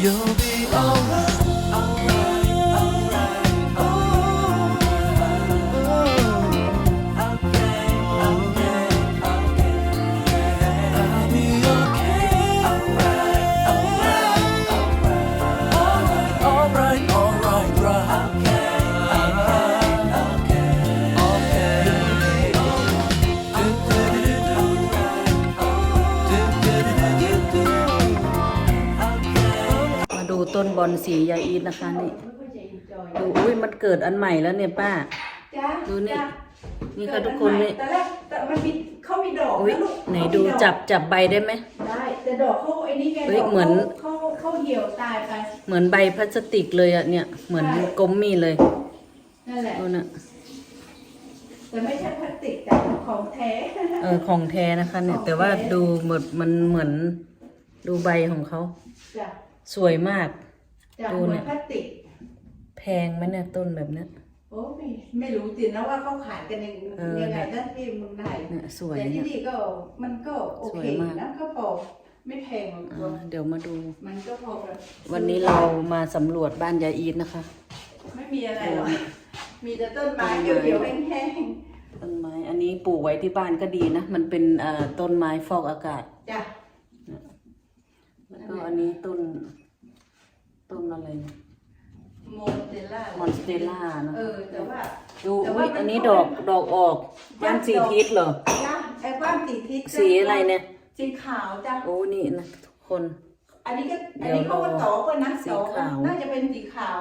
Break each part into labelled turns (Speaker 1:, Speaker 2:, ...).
Speaker 1: You'll be alright.
Speaker 2: บอลสียาอีทนะคะนี่ดูอุ้ยมันเกิดอันใหม่แล้วเนี่ยป้า
Speaker 3: จ้า
Speaker 2: ดูนี่
Speaker 3: จ้ะ
Speaker 2: นี่ค่ะทุกคนนี่
Speaker 3: แต่แรกแต่มันมีเขามีดอก
Speaker 2: อุ้ย
Speaker 3: นะลูก
Speaker 2: ไหน
Speaker 3: เขามี
Speaker 2: ดู
Speaker 3: อก
Speaker 2: จับจับใบได้ไหม
Speaker 3: ได้แต่ดอกเขาไอ้นี่ไง
Speaker 2: เฮ้ย
Speaker 3: ดก
Speaker 2: เหมือน
Speaker 3: เขาเขาเหี่ยวตายไป
Speaker 2: เหมือนใบพลาสติกเลยอะเนี่ย เหมือนกลมมีเลย
Speaker 3: นั่นแหละ
Speaker 2: ดูน่ะ
Speaker 3: แต่ไม่ใช่พลาสติกแต่ของแท้
Speaker 2: เออของแท้นะคะ เนี่ย แต่ว่าดูเหมือนมันเหมือนดูใบของเขา
Speaker 3: จ้ะ
Speaker 2: สวยมาก
Speaker 3: จ้ะ
Speaker 2: ดู
Speaker 3: เหมื
Speaker 2: เนี่
Speaker 3: อยนพลาสติก
Speaker 2: แพงไหมเนี่ยต้นแบบเนี้ย
Speaker 3: โอ้ไม่ไม่รู้จริงนะว่าเขาขายกันยัง
Speaker 2: เออ
Speaker 3: ยังไงนั่นที่เมืองไทย
Speaker 2: เนี่ยสวย
Speaker 3: แต่ที่
Speaker 2: เนี่ย
Speaker 3: นี่ก็มันก็โอเค
Speaker 2: สวยมาก
Speaker 3: นะก็พอไม่แพงหรอกตัว
Speaker 2: อ่าเดี๋ยวมาดู
Speaker 3: มันก็พอแบบ
Speaker 2: วันนี้เรามาสำรวจบ้านยายอีทนะคะ
Speaker 3: ไม่มีอะไรหรอกมีแต่ต้นไม้เขียวๆแห้ง
Speaker 2: ต้นไม้อันนี้ปลูกไว้ที่บ้านก็ดีนะ มันเป็นเอ่อต้นไม้ฟอกอากาศ
Speaker 3: ๆจ้ะ
Speaker 2: แล้วก็อันนี้ต้นต้น อะไรนะ
Speaker 3: โมเดลล่าม
Speaker 2: อนสเตล่าเนอะ
Speaker 3: เออ แต่ว่า
Speaker 2: ดู
Speaker 3: แต่
Speaker 2: อุ๊
Speaker 3: ว่ายมัน
Speaker 2: อันนี้ดอกดอกออกย่านสีทิศเหรอ
Speaker 3: จ้ะไอ้บ้านสีทิศจ้
Speaker 2: สีอะไรเนี่ย
Speaker 3: สีขาวจ้ะ
Speaker 2: โอ้นี่นะทุกคน
Speaker 3: อันนี้ก็
Speaker 2: เดี๋
Speaker 3: อัน
Speaker 2: ยว
Speaker 3: นี้เขาก็ต่อกันนะ
Speaker 2: สี
Speaker 3: ต่อกัน
Speaker 2: ขาว
Speaker 3: น่าจะเป็นสีขาว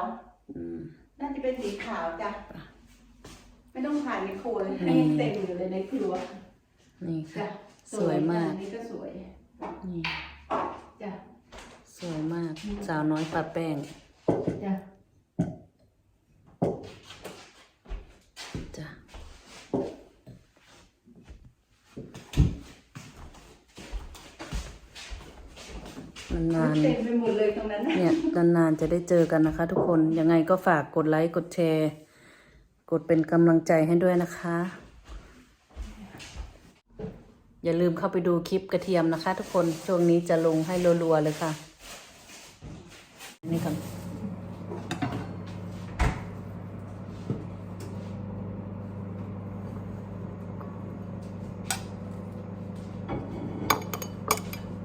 Speaker 2: อืม
Speaker 3: น่าจะเป็นสีขาวจ้ะไม่ต้องผ่านในครัวเลยให้
Speaker 2: นี่
Speaker 3: เต็มอยู่เลยในครัว
Speaker 2: นี่ค่ะ
Speaker 3: จ้ะ
Speaker 2: สวยมาก
Speaker 3: อันนี้ก็สวย
Speaker 2: นี่
Speaker 3: จ้ะ
Speaker 2: สวยมาก สาวน้อยปะแป้ง
Speaker 3: จ้ะ
Speaker 2: จ้ะนานๆ
Speaker 3: เต็มไปหมดเลยตรงนั้นนะ
Speaker 2: เนี่ยนานๆจะได้เจอกันนะคะ ทุกคน ยังไงก็ฝากกดไลค์ กดแชร์ กดเป็นกำลังใจให้ด้วยนะคะ อย่าลืมเข้าไปดูคลิปกระเทียมนะคะ ทุกคน ช่วงนี้จะลงให้รัวๆเลยค่ะ นี่ก่อน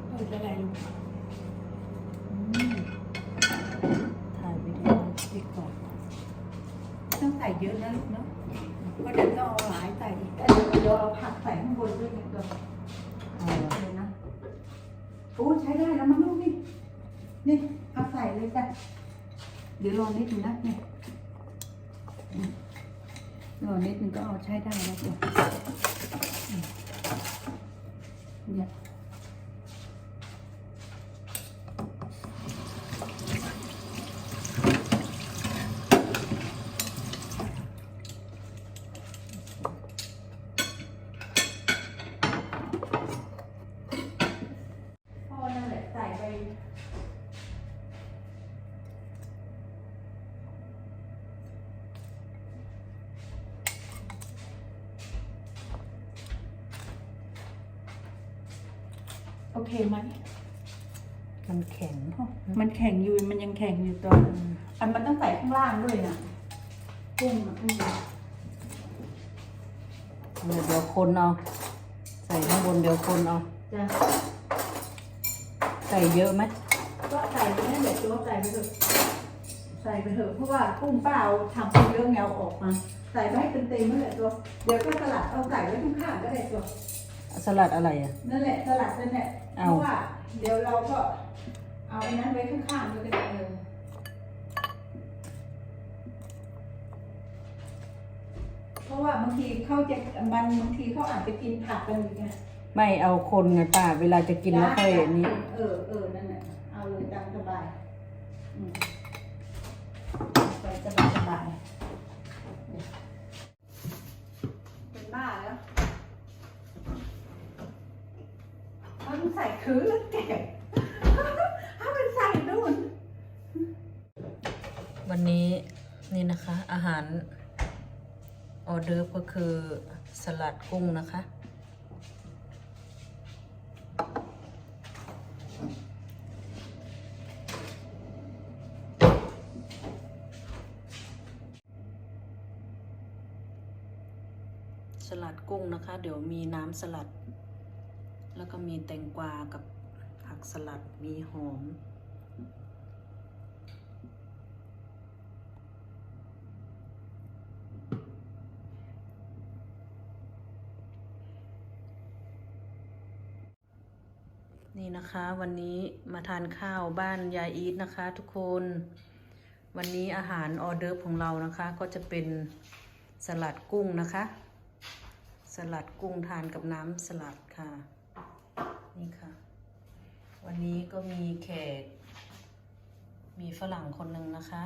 Speaker 3: เอออะไรลูก
Speaker 2: ถ่ายวิดีโอ
Speaker 3: ดีก่อนต้องใส่เยอะนะลูกเนาะเพราะเดี๋ยวต้องเอาหลายใส่อีกเดี๋ยวเดี๋ยวเอาผักใส่ข้างบนด้วยนะตัว
Speaker 2: เอา
Speaker 3: เลยนะโอ้ใช้ได้แล้วมั้งลูกนี่นี่เอา ใส่เลยจ้ะเดี๋ยวรอนิดนึงนะเนี่ยอืมรอนิดนึงก็เอาใช้ได้แล้วจ้ะเนี่ย พ่อนั่นแหละใส่ไป โอเคไหม
Speaker 2: มันแข็ง
Speaker 3: มันแข็งอยู่มันยังแข็งอยู่ตัวอันมันต้องใส่ข้างล่างด้วยนะกุ้งอะกุ้งอะ
Speaker 2: เดี๋ยวเดี๋ยวคนเอาใส่ข้างบนเดี๋ยวคนเอา
Speaker 3: จ้ะ
Speaker 2: ใส่เยอะไหม
Speaker 3: ก็ใส่ไปนั่นแหละตัวใส่ไปเถอะใส่ไปเถอะเพราะว่ากุ้งเปล่าทำเป็นเรื่องแนวออกมา ใส่ไปให้เต็มๆนั่นแหละตัวเดี๋ยวก็สลัดเอาใส่ไว้ข้างๆก็ได้ตัว
Speaker 2: สลัดอะไรอะ
Speaker 3: นั่นแหละสลัดนั่นแหละเพ
Speaker 2: เอา
Speaker 3: ราะว่า เดี๋ยวเราก็เอาไอ้นั้นไว้ข้างๆด้วยก็ได้เออเพราะว่าบางทีเขาจะมันบางทีเขาอาจจะกินผักกันอย่างเงี้ย
Speaker 2: ไม่เอาคนไงป้า เวลาจะกินแล้วค่อยนี่
Speaker 3: เออเออนั่นแหละเอาเลยตามสบายอืมไปสบายสบายเป็นบ้าแล้ว มันใส่คืนแล้วแกถ้ามันใส่นู่น
Speaker 2: วันนี้นี่นะคะ อาหารออเดิร์ฟก็คือสลัดกุ้งนะคะ สลัดกุ้งนะคะ เดี๋ยวมีน้ำสลัด แล้วก็มีแตงกวากับผักสลัดมีหอม นี่นะคะวันนี้มาทานข้าวบ้านยายอีทนะคะทุกคน วันนี้อาหารออเดิร์ของเรานะคะก็จะเป็นสลัดกุ้งนะคะ สลัดกุ้งทานกับน้ำสลัดค่ะ นี่ค่ะ วันนี้ก็มีแขก มีฝรั่งคนหนึ่งนะคะ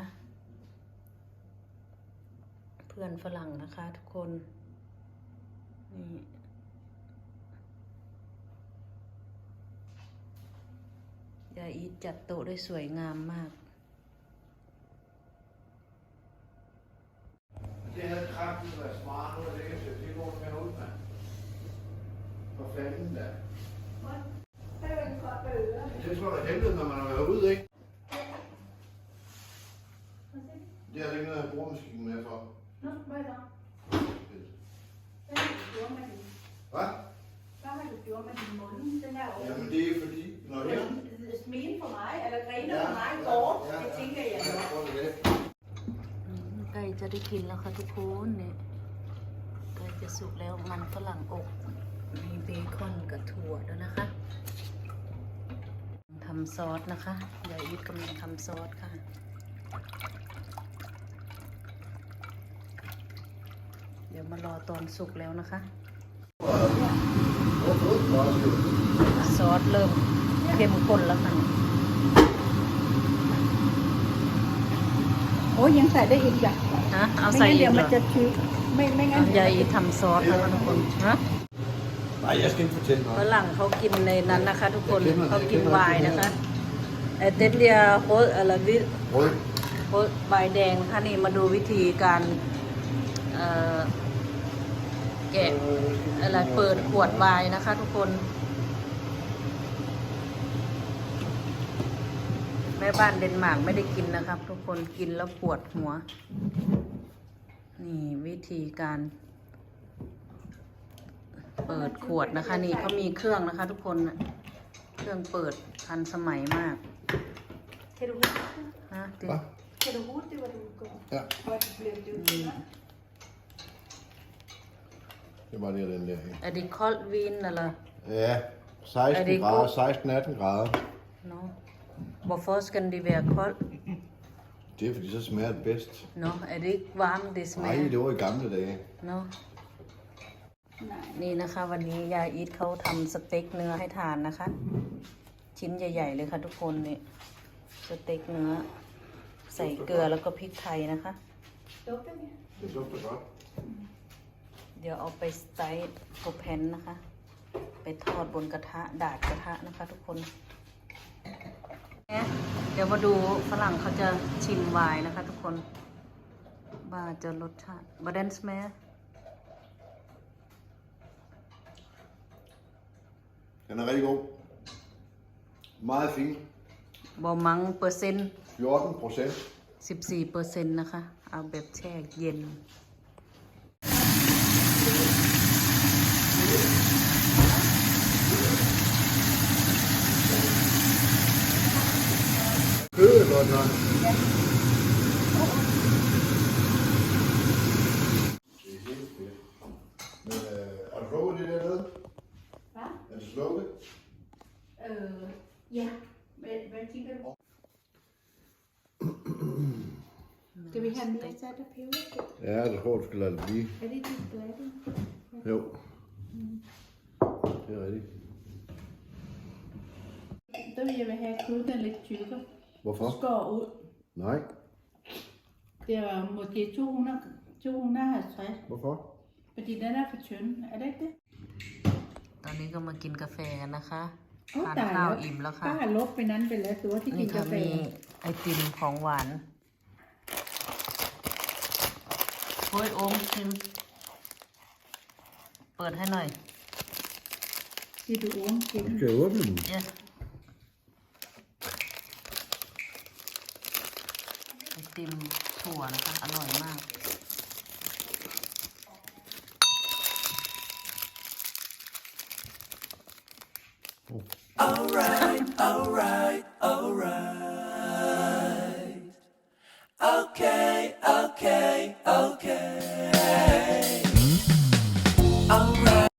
Speaker 2: เพื่อนฝรั่งนะคะทุกคน นี่ยายอีทจัดโต๊ะได้สวยงามมาก
Speaker 4: Det havde kraftigt været smart, nu er det ikke, det går med ud, mand. For fanden da. Det tror jeg er helvede, når man har været ude, ikke? Det er der ikke noget, jeg bruger maskinen med for.
Speaker 3: Nå, hvad så? Hvad har du gjort med din,
Speaker 4: Hvad?
Speaker 3: hvad har du gjort med din mund? Den er over.
Speaker 4: Jamen det er fordi, når det er...
Speaker 3: Smile for mig, eller grine
Speaker 4: Ja,
Speaker 3: for mig,
Speaker 4: ja,
Speaker 3: kort.
Speaker 4: ja,
Speaker 3: Det
Speaker 4: ja.
Speaker 3: tænker jeg.
Speaker 4: Ja, hvor er det?
Speaker 2: ใกล้จะได้กินแล้วค่ะทุกคนเนี่ยใกล้จะสุกแล้วมันฝรั่งอบ มีเบคอนกับถั่วด้วยนะคะทำซอสนะคะยายอีทกำลังทำซอสค่ะเดี๋ยวมารอตอนสุกแล้วนะคะ
Speaker 4: Hvorfor ikke også, jo?
Speaker 2: ซอสเริ่มเข้มข้นแล้วค่ะ
Speaker 3: โอ้ยยังใส่ได้อีกจ้ะ
Speaker 2: ฮะเอา
Speaker 3: ไม่
Speaker 2: ใส่
Speaker 3: งั้น
Speaker 2: อี
Speaker 3: เดี๋
Speaker 2: ก
Speaker 3: ยว
Speaker 2: เหร
Speaker 3: มัน
Speaker 2: อ
Speaker 3: จะชื้นไม่ไม่งั้น
Speaker 2: ยายอีททำซอสนะคะทุกคนฮะ
Speaker 4: Nej, jeg skal ikke fortælle
Speaker 2: ฝ
Speaker 4: noget.
Speaker 2: รั่งเขากินในนั้นนะคะ ทุกคน
Speaker 4: เดี๋ยว
Speaker 2: เขากิน
Speaker 4: เดี๋ยว
Speaker 2: ไวน์นะคะไอเต็ดเรียโฮสอะไรวิ
Speaker 4: Rød.
Speaker 2: โฮสไวน์แดงค่ะนี่มาดูวิธีการเอ่อแกะอะไรเปิดขวดไวน์นะคะ ทุกคน แม่บ้านเดนมาร์กไม่ได้กินนะครับ ทุกคนกินแล้วปวดหัว นี่วิธีการ เปิดขวดนะคะ นี่เขามีเครื่องนะคะ ทุกคนน่ะเครื่องเปิดทันสมัยมาก
Speaker 3: Kan du huske det?
Speaker 2: นะติ
Speaker 4: Hvad?
Speaker 3: Kan du huske det, hvor du går?
Speaker 4: Ja,
Speaker 3: Hvor du blev død?
Speaker 4: det var lige den der. her.
Speaker 2: er det koldt vin eller
Speaker 4: Ja, 16
Speaker 2: Er det
Speaker 4: grader,
Speaker 2: god?
Speaker 4: 16-18 grader.
Speaker 2: no hvorfor skal det være koldt
Speaker 4: Det er fordi, så smager det bedst.
Speaker 2: no er det ikke varmt det
Speaker 4: Nej,
Speaker 2: smager
Speaker 4: det var i gamle dage.
Speaker 2: no
Speaker 3: Nej.
Speaker 2: นี่นะคะ วันนี้ยายอีทเขาทำสเต็กเนื้อให้ทานนะคะ ชิ้นใหญ่ ๆ เลยค่ะทุกคนนี่สเต็กเนื้อ ใส่เกลือแล้วก็พริกไทยนะคะ เดี๋ยวเอาไปสไตล์โกแพนนะคะ ไปทอดบนกระทะดาดกระทะนะคะ ทุกคน เดี๋ยวมาดูฝรั่งเขาจะชิมไวน์นะคะ ทุกคนว่าจะรสชาติบาเดนสแม
Speaker 4: Den er rigtig god. Meget fin.
Speaker 2: บอมังเปอร์เซ็นต์
Speaker 4: 14 procent.
Speaker 2: 14เปอร์เซ็นต์นะคะ เอาแบบแช่เย็น
Speaker 4: Kødet godt nok. Øh,
Speaker 3: ja. Hvad, hvad tænker du? Skal vi have mere salt og peber?
Speaker 4: Ja, jeg tror, du skal lade det blive.
Speaker 3: Er det dit glatte?
Speaker 4: Jo. Det er rigtigt.
Speaker 3: efter vi vil have kluden lidt tykkere.
Speaker 4: Hvorfor?
Speaker 3: Skår ud.
Speaker 4: Nej.
Speaker 3: Det var måske 200, 250,
Speaker 4: Hvorfor?
Speaker 3: fordi den er for tynd. Er det ikke det?
Speaker 2: ตอนนี้ก็มากินกาแฟกันนะคะ
Speaker 3: โอ้
Speaker 2: ทาน
Speaker 3: ตาย
Speaker 2: ข้าว
Speaker 3: แล้ว
Speaker 2: อิ่มแล้วค่ะ
Speaker 3: ป้าลบไปนั้นไปแล้วตัวที่กิ
Speaker 2: นี่
Speaker 3: น
Speaker 2: ค่ะ
Speaker 3: กาแฟ
Speaker 2: มีไอติมของหวานโอ้ยโอมชิมเปิดให้หน่อย
Speaker 3: ที่ดูอ้วนกิน
Speaker 4: Du kan åbne den.
Speaker 2: yes ไอติมถั่วนะคะ อร่อยมาก